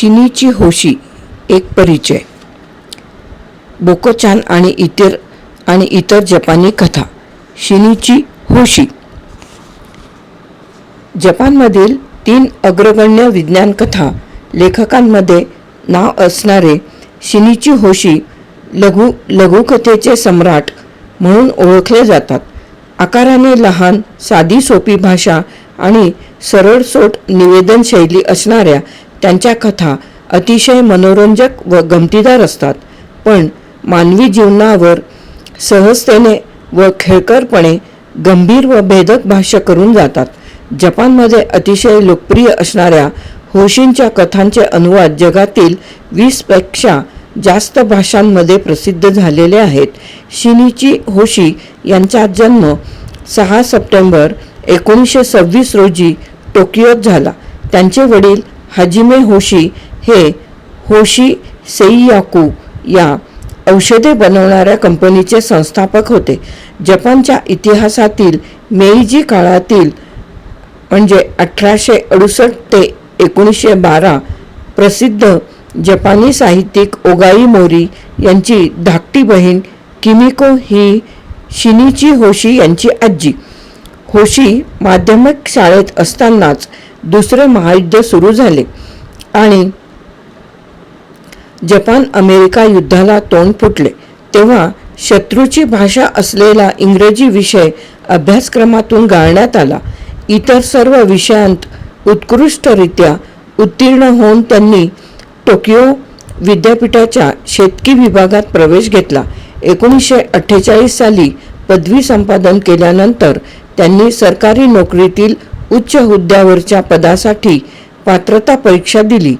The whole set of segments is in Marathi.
शिनीची होशी एक परिचय. बोकोचान आणि इतर आणि इतर जपानी कथा. शिनीची होशी. जपानमधील तीन अग्रगण्य विज्ञान कथा लेखकांमध्ये नाव असणारे शिनीची होशी लघु लघुकथेचे सम्राट म्हणून ओळखले जातात. आकाराने लहान साधी सोपी भाषा आणि सरळसोट निवेदन शैली असणाऱ्या त्यांच्या कथा अतिशय मनोरंजक व गमतीदार असतात. पण मानवी जीवनावर सहजतेने व खेळकरपणे गंभीर व भेदक भाष्य करून जातात. जपानमध्ये अतिशय लोकप्रिय असणाऱ्या होशींच्या कथांचे अनुवाद जगातील वीसपेक्षा जास्त भाषांमध्ये प्रसिद्ध झालेले आहेत. शिनीची होशी यांचा जन्म सहा सप्टेंबर एकोणीसशे सव्वीस रोजी टोकियोत झाला. त्यांचे वडील हाजिमे होशी हे होशी सेईयाकू या औषधे बनवणाऱ्या कंपनीचे संस्थापक होते. जपानच्या इतिहासातील मेईजी काळातील म्हणजे अठराशे अडुसष्ट ते एकोणीसशे बारा प्रसिद्ध जपानी साहित्यिक ओगाई मोरी यांची धाकटी बहीण किमिको ही शिनीची होशी यांची आजी. होशी माध्यमिक शाळेत असतानाच दुसरे महायुद्ध सुरू झाले. आणि जपान अमेरिका युद्धाला तोंड फुटले. तेव्हा शत्रूची भाषा असलेला इंग्रजी विषय अभ्यासक्रमातून गाळण्यात आला. इतर सर्व विषयांत उत्कृष्टरित्या उत्तीर्ण होऊन त्यांनी टोकियो विद्यापीठाच्या शेतकी विभागात प्रवेश घेतला. एकोणीसशे अठ्ठेचाळीस साली पदवी संपादन केल्यानंतर त्यांनी सरकारी नोकरीतील उच्च हुद्द्यावरच्या पदासाठी पात्रता परीक्षा दिली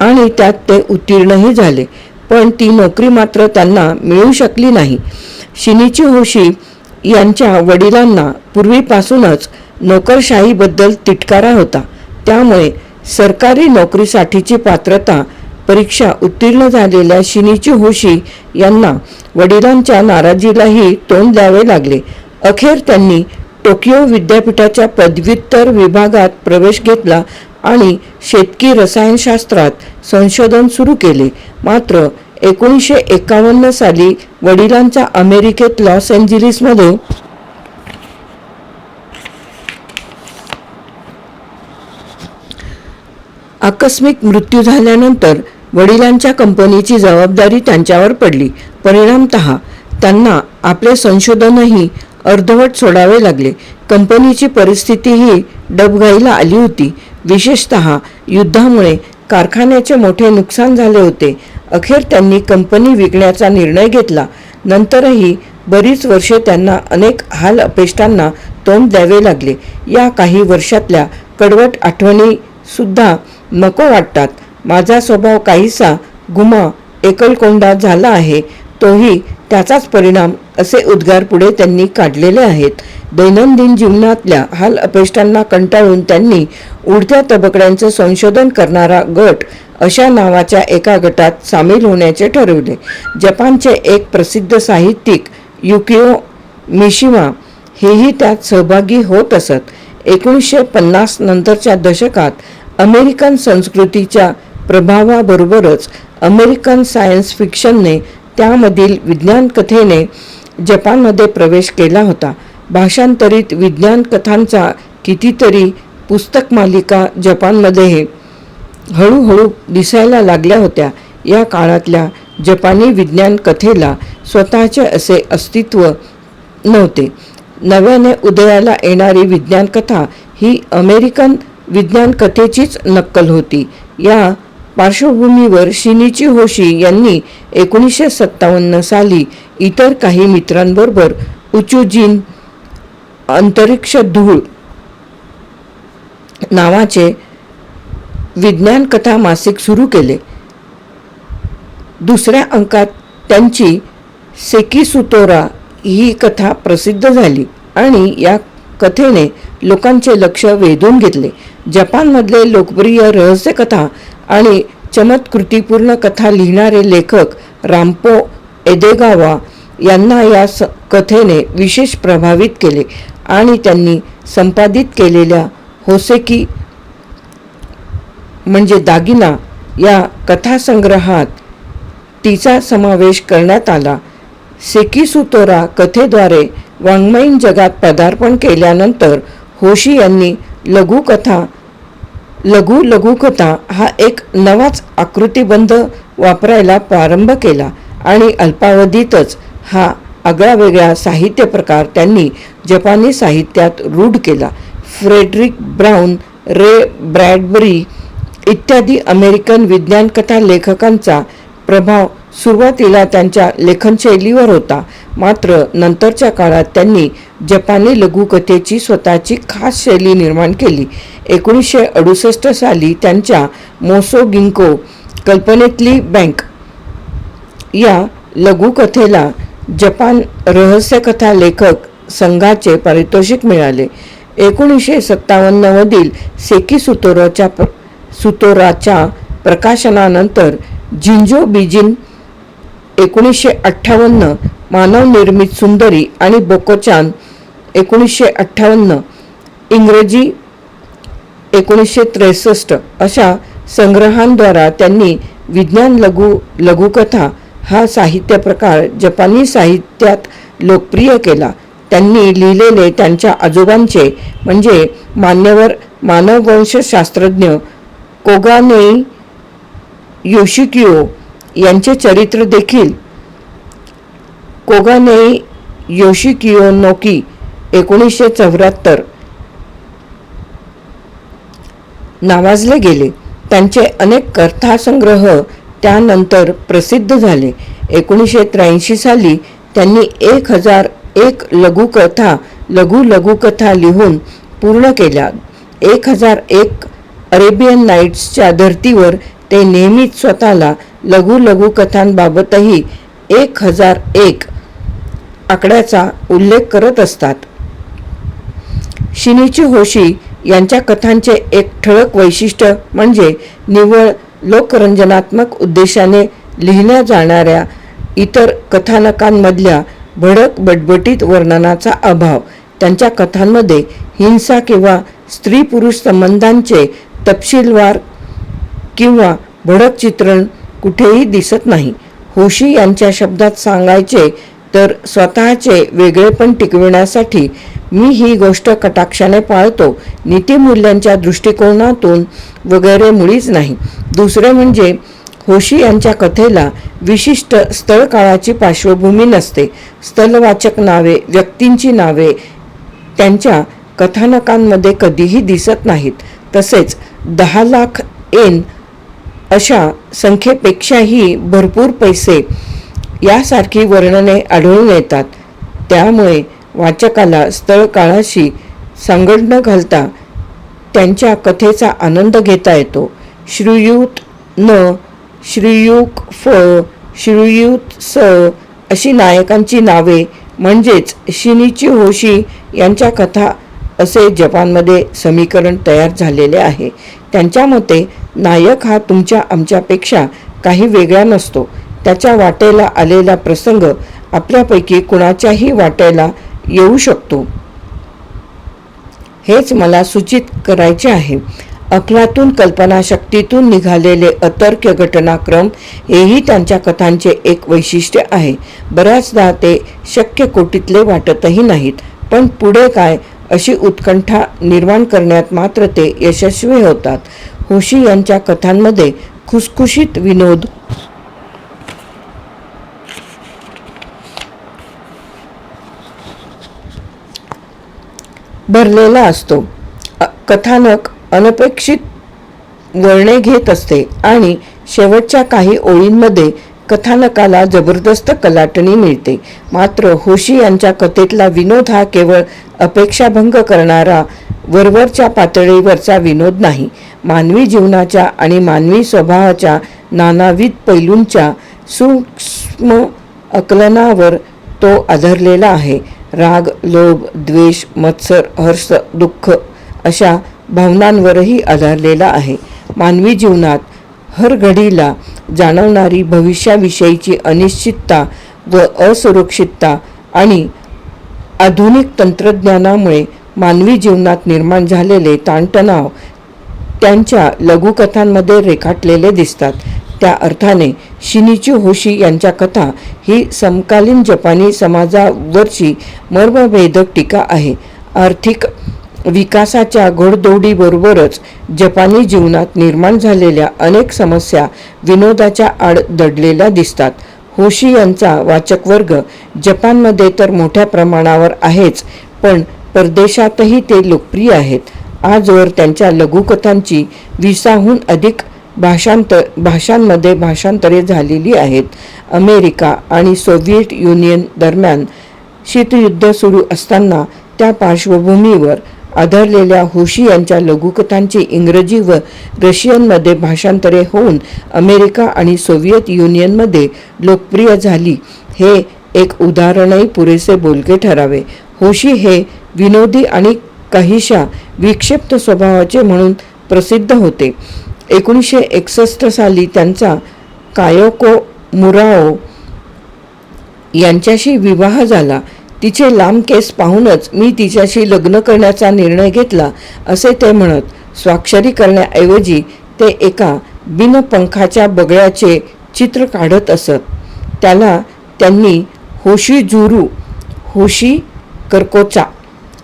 आणि त्यात ते उत्तीर्णही झाले. पण ती नोकरी मात्र त्यांना मिळू शकली नाही. शिनीची होशी यांच्या वडिलांना पूर्वीपासूनच नोकरशाहीबद्दल तिटकारा होता. त्यामुळे सरकारी नोकरीसाठीची पात्रता परीक्षा उत्तीर्ण झालेल्या शिनीची होशी यांना वडिलांच्या नाराजीलाही तोंड द्यावे लागले. अखेर त्यांनी टोकियो विद्यापीठाच्या पदव्युत्तर विभागात प्रवेश घेतला आणि शेतकी रसायनशास्त्रात संशोधन सुरू केले. मात्र एकोणीसशे एकावन्न साली वडिलांचा अमेरिकेत लॉस एंजिलिसमध्ये आकस्मिक मृत्यू झाल्यानंतर वडिलांच्या कंपनीची जबाबदारी त्यांच्यावर पडली. परिणामत त्यांना आपले संशोधनही अर्धवट सोडावे लागले. कंपनीची परिस्थितीही डबघाईला आली होती. विशेषत युद्धामुळे कारखान्याचे मोठे नुकसान झाले होते. अखेर त्यांनी कंपनी विकण्याचा निर्णय घेतला. नंतरही बरीच वर्षे त्यांना अनेक हाल अपेष्टांना तोंड द्यावे लागले. या काही वर्षातल्या कडवट आठवणी सुद्धा नको वाटतात. माझा स्वभाव काहीसा गुमा एकलकोंडा झाला आहे. तोही त्याचाच परिणाम असे उद्गार पुढे त्यांनी काढलेले आहेत. दैनंदिन जीवनातल्या हाल अपेष्टांना कंटाळून त्यांनी उडत्या तबकड्यांचं संशोधन करणारा गट अशा नावाच्या एका गटात सामील होण्याचे ठरवले. जपानचे एक प्रसिद्ध साहित्यिक युकिओ मिशिमा हेही त्यात सहभागी होत असत. एकोणीसशे पन्नास नंतरच्या दशकात अमेरिकन संस्कृतीच्या प्रभावाबरोबरच अमेरिकन सायन्स फिक्शनने त्यामधील विज्ञान कथेने जपानमध्ये प्रवेश केला होता. भाषांतरित विज्ञान कथांचा कितीतरी पुस्तक मालिका जपानमध्ये हळूहळू दिसायला लागल्या होत्या. या काळातल्या जपानी विज्ञान कथेला स्वतःचे असे अस्तित्व नव्हते. नव्याने उदयाला येणारी विज्ञान कथा ही अमेरिकन विज्ञान कथेचीच नक्कल होती. या पार्श्वभूमीवर शिनीची होशी यांनी एकोणीसशे सत्तावन्न साली इतर काही मित्रांबरोबर उचुजिन अंतरिक्ष धूळ नावाचे विज्ञान कथा मासिक सुरू केले. दुसऱ्या अंकात त्यांची सेकिसुतोरा ही कथा प्रसिद्ध झाली आणि या कथेने लोकांचे लक्ष वेधून घेतले. जपानमधले लोकप्रिय रहस्यकथा आणि चमत्कृतीपूर्ण कथा लिहिणारे लेखक रामपो एदेगावा यांना या स कथेने विशेष प्रभावित केले आणि त्यांनी संपादित केलेल्या होसेकी म्हणजे दागिना या कथासंग्रहात तिचा समावेश करण्यात आला. सेकिसुतोरा कथेद्वारे वाङ्मयीन जगात पदार्पण केल्यानंतर होशी यांनी लघुकथा लघु लघुकथा हा एक नवाच आकृतीबंध वापरायला प्रारंभ केला आणि अल्पावधीतच हा आगळावेगळा साहित्य प्रकार त्यांनी जपानी साहित्यात रूढ केला. फ्रेडरिक ब्राऊन रे ब्रॅडबरी इत्यादी अमेरिकन विज्ञानकथा लेखकांचा प्रभाव सुरुवातीला त्यांच्या लेखनशैलीवर होता. मात्र नंतरच्या काळात त्यांनी जपानी लघुकथेची स्वतःची खास शैली निर्माण केली. एकोणीसशे अडुसष्ट साली त्यांच्या मोसो गिंको कल्पनेतली बँक या लघुकथेला जपान रहस्यकथा लेखक संघाचे पारितोषिक मिळाले. एकोणीसशे सत्तावन्नमधील सेकी सुतोराच्या सुतोराच्या प्रकाशनानंतर जिंजो बिजिन एकोणीसशे अठ्ठावन्न मानवनिर्मित सुंदरी आणि बोकोचान एकोणीसशे अठ्ठावन्न इंग्रजी एकोणीसशे त्रेसष्ट अशा संग्रहांद्वारा त्यांनी विज्ञान लघु लघुकथा हा साहित्य प्रकार जपानी साहित्यात लोकप्रिय केला. त्यांनी लिहिलेले त्यांच्या आजोबांचे म्हणजे मान्यवर मानववंशशास्त्रज्ञ कोगानेई योशिकिओ यांचे चरित्र देखील. कोगानेई योशिकिओ नोकी एकोणीसशे चौऱ्याहत्तर. नावाजले गेले. त्यांचे अनेक कथासंग्रह त्यानंतर प्रसिद्ध झाले. एकोणीसशे त्र्याऐंशी साली त्यांनी एक हजार एक लघुकथा लघु लघुकथा लिहून पूर्ण केल्या. एक हजार एक अरेबियन नाईट्सच्या धर्तीवर ते नेहमीच स्वतःला लघु लघुकथांबाबतही एक हजार एक आकड्याचा उल्लेख करत असतात. शिनीची होशी यांच्या कथांचे एक ठळक वैशिष्ट्य म्हणजे निव्वळ लोकरंजनात्मक उद्देशाने लिहिल्या जाणाऱ्या इतर कथानकांमधल्या भडक बटबटीत वर्णनाचा अभाव त्यांच्या कथांमध्ये हिंसा किंवा स्त्री पुरुष संबंधांचे तपशीलवार किंवा भडक चित्रण कुठेही दिसत नाही. होशी यांच्या शब्दात सांगायचे तर स्वतःचे वेगळेपण टिकविण्यासाठी मी ही गोष्ट कटाक्षाने पाळतो. नीतिमूल्यांच्या दृष्टिकोनातून वगैरे मुळीच नाही. दुसरे म्हणजे होशी यांच्या कथेला विशिष्ट स्थळकाळाची पार्श्वभूमी नसते. स्थलवाचक नावे व्यक्तींची नावे त्यांच्या कथानकांमध्ये कधीही दिसत नाहीत. तसेच दहा लाख एन अशा संख्येपेक्षाही भरपूर पैसे यासारखी वर्णने आढळून येतात. त्यामुळे वाचकाला स्थळ काळाशी सांगड न घालता त्यांच्या कथेचा आनंद घेता येतो. श्रीयुत न श्रीयुक फ श्रीयुत स अशी नायकांची नावे म्हणजेच शिनीची होशी यांच्या कथा असे जपानमध्ये समीकरण तयार झालेले आहे. त्यांच्या मते नायक हा तुमच्या आमच्यापेक्षा काही वेगळा नसतो. त्याच्या वाटेला आलेला प्रसंग आपल्यापैकी कुणाच्याही वाटेला येऊ शकतो. हेच मला सूचित करायचे आहे. अफलातून कल्पनाशक्तीतून निघालेले अतर्क्य घटनाक्रम हेही त्यांच्या कथांचे एक वैशिष्ट्य आहे. बऱ्याचदा ते शक्य कोटीतले वाटतही नाहीत पण पुढे काय अशी उत्कंठा निर्माण करण्यात मात्र ते यशस्वी होतात. होशी यांच्या कथांमध्ये खुसखुशीत विनोद. भरलेला असतो. कथानक अनपेक्षित वळणे घेत असते आणि शेवटच्या काही ओळींमध्ये कथानकाला जबरदस्त कलाटणी मिळते. मात्र होशी यांच्या कथेतला विनोद हा केवळ अपेक्षाभंग करणारा वरवरच्या पातळीवरचा विनोद नाही. मानवी जीवनाच्या आणि मानवी स्वभावाच्या नानाविध पैलूंच्या सूक्ष्म आकलनावर तो आधारलेला आहे. राग लोभ द्वेष मत्सर हर्ष दुःख अशा भावनांवरही आधारलेला आहे. मानवी जीवनात हर घडीला जाणवणारी भविष्याविषयीची अनिश्चितता व असुरक्षितता आणि आधुनिक तंत्रज्ञानामुळे मानवी जीवनात निर्माण झालेले ताणतणाव त्यांच्या लघुकथांमध्ये रेखाटलेले दिसतात. त्या अर्थाने शिनिची होशी यांच्या कथा ही समकालीन जपानी समाजावरची मर्मभेदक टीका आहे. आर्थिक विकासाच्या घोडदौडीबरोबरच जपानी जीवनात निर्माण झालेल्या अनेक समस्या विनोदाच्या आड दडलेल्या दिसतात. होशी यांचा वाचक वर्ग जपानमध्ये तर मोठ्या प्रमाणावर आहेच पण परदेशातही ते लोकप्रिय आहेत. आजवर त्यांच्या लघुकथांची विसाहून अधिक भाषांतर भाषांमध्ये भाषांतरे झालेली आहेत. अमेरिका आणि सोव्हिएट युनियन दरम्यान शीतयुद्ध सुरू असताना त्या पार्श्वभूमीवर आधारलेल्या होशी यांच्या लघुकथांची इंग्रजी व रशियनमध्ये भाषांतरे होऊन अमेरिका आणि सोव्हिएत युनियनमध्ये लोकप्रिय झाली. हे एक उदाहरणही पुरेसे बोलके ठरावे. होशी हे विनोदी आणि काहीशा विक्षिप्त स्वभावाचे म्हणून प्रसिद्ध होते. एकोणीसशे एकसष्ट साली त्यांचा कायोको मुराओ यांच्याशी विवाह झाला. तिचे लांब केस पाहूनच मी तिच्याशी लग्न करण्याचा निर्णय घेतला असे ते म्हणत स्वाक्षरी करण्याऐवजी ते एका बिनपंखाच्या बगळ्याचे चित्र काढत असत. त्याला त्यांनी होशी जुरू होशी करकोचा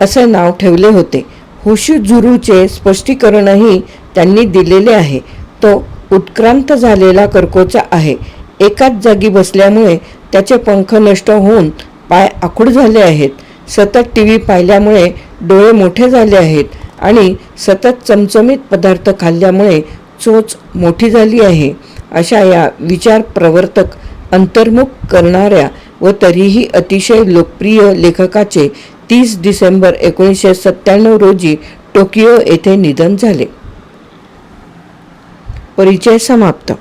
असे नाव ठेवले होते. होशी जुरूचे स्पष्टीकरणही त्यांनी दिलेले आहे. तो उत्क्रांत झालेला करकोचा आहे. एकाच जागी बसल्यामुळे त्याचे पंख नष्ट होऊन पाय आखूड झाले आहेत. सतत टी व्ही पाहिल्यामुळे डोळे मोठे झाले आहेत आणि सतत चमचमीत पदार्थ खाल्ल्यामुळे चोच मोठी झाली आहे. अशा या विचार प्रवर्तक अंतर्मुख करणाऱ्या व तरीही अतिशय लोकप्रिय लेखकाचे तीस डिसेंबर एकोणीसशे सत्त्याण्णव रोजी टोकियो येथे निधन झाले. परिचय समाप्त.